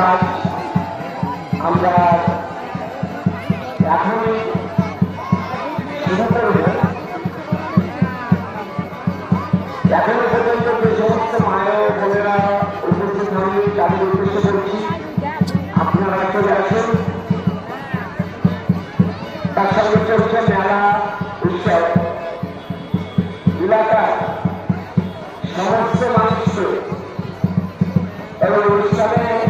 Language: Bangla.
কাজ আমরা এখনই শুরু করব এখনও পর্যন্ত যে সমস্ত মায়ের বোনেরা উপস্থিত হয়নি তাদের উদ্দেশ্য করছি, আপনারা চলে আসুন। তার সঙ্গে চলছে মেলা উৎসব। এলাকার সমস্ত মানুষকে এবং অনুষ্ঠানে